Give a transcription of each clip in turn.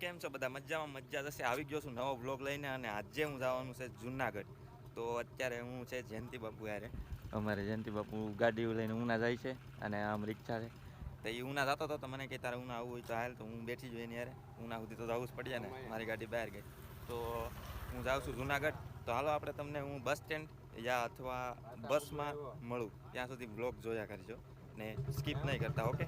કેમ છો બધા? મજામાં, મજા જશે. આવી ગયો છું નવો બ્લોગ લઈને અને આજે હું જવાનું છે જુનાગઢ. તો અત્યારે હું છે જયંતિ બાપુ યારે અમારે જયંતિ બાપુ ગાડી લઈને ઉના જાય છે અને આમ રિક્ષા છે. તો એ ઉના જતો હતો તો મને કે તારે ઉના આવવું હોય તો હાલ, તો હું બેઠી જ એની યારે ઉના સુધી તો જવું જ પડશે ને, મારી ગાડી બહાર ગઈ. તો હું જાઉં છું જુનાગઢ. તો હાલો આપણે તમને હું બસ સ્ટેન્ડ યા અથવા બસમાં મળું. ત્યાં સુધી બ્લોગ જોયા કરજો ને સ્કીપ નહીં કરતા, ઓકે?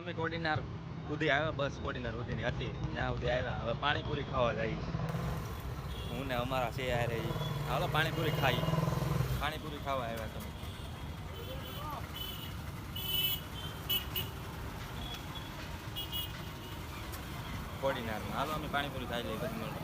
અમે કોડીનાર સુધી આવ્યા, બસ કોડીનાર સુધીની હતી. ત્યાં સુધી આવ્યા. હવે પાણીપુરી ખાવા જાય. હું ને અમારા છે યાર હાલો, પાણીપુરી ખાઈ. પાણીપુરી ખાવા આવ્યા તમે. કોડીનારમાં. હાલો, અમે પાણીપુરી ખાઈ લઈએ. પછી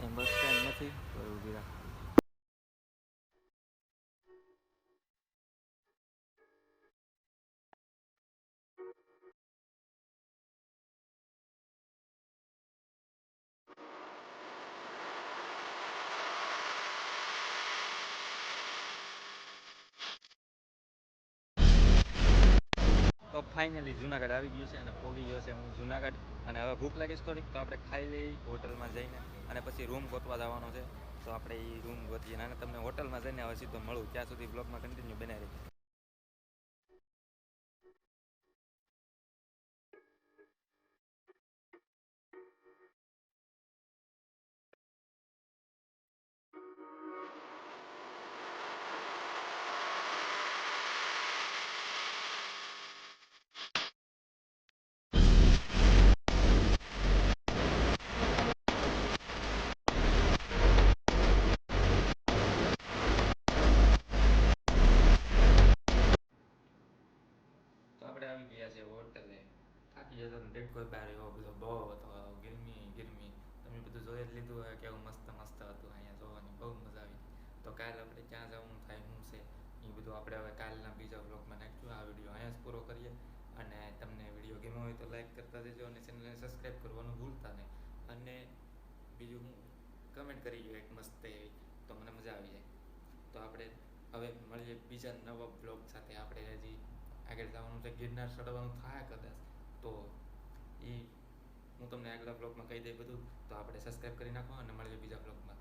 ત્યાં સ્ટેન્ડ નથી તો ઊભી રાખ તો ફાઇનલી જુનાગઢ આવી ગયું છે અને પોગી ગયો છે હું જુનાગઢ અને હવે ભૂખ લાગીશ થોડીક, તો આપણે ખાઈ લઈ હોટલમાં જઈને અને પછી રૂમ ગોતવા જવાનો છે. તો આપણે એ રૂમ ગોતીએ અને તમને હોટલમાં જઈને હવે સીધો મળું. ત્યાં સુધી બ્લોગમાં કન્ટિન્યુ બનાવી થાકી જતો ને દેખો બહાર એવો બધો બહુ હતો, ગરમી ગરમી. તમે બધું જોઈ જ લીધું હોય કેવું મસ્ત મસ્ત હતું અહીંયા જોવાની, બહુ મજા આવી. તો કાલ આપણે ક્યાં જવાનું થાય શું છે, એ બધું આપણે હવે કાલના બીજા બ્લોગમાં નાખ્યું આ વીડિયો અહીંયા જ પૂરો કરીએ. અને તમને વીડિયો ગમ્યો હોય તો લાઈક કરતા જજો અને ચેનલને સબસ્ક્રાઈબ કરવાનું ભૂલતા નહીં. અને બીજું હું કમેન્ટ કરી ગયો એક મસ્ત એવી, તો મને મજા આવી જાય. તો આપણે હવે મળીએ બીજા નવા બ્લોગ સાથે. આપણે હજી આગળ જવાનું છે ગિરનાર ચડવાનું થાય કદાચ. તો એ હું તમને આગલા બ્લોગમાં કહી દઈ બધું. તો આપણે સબસ્ક્રાઈબ કરી નાખો અને મળીએ બીજા બ્લોગમાં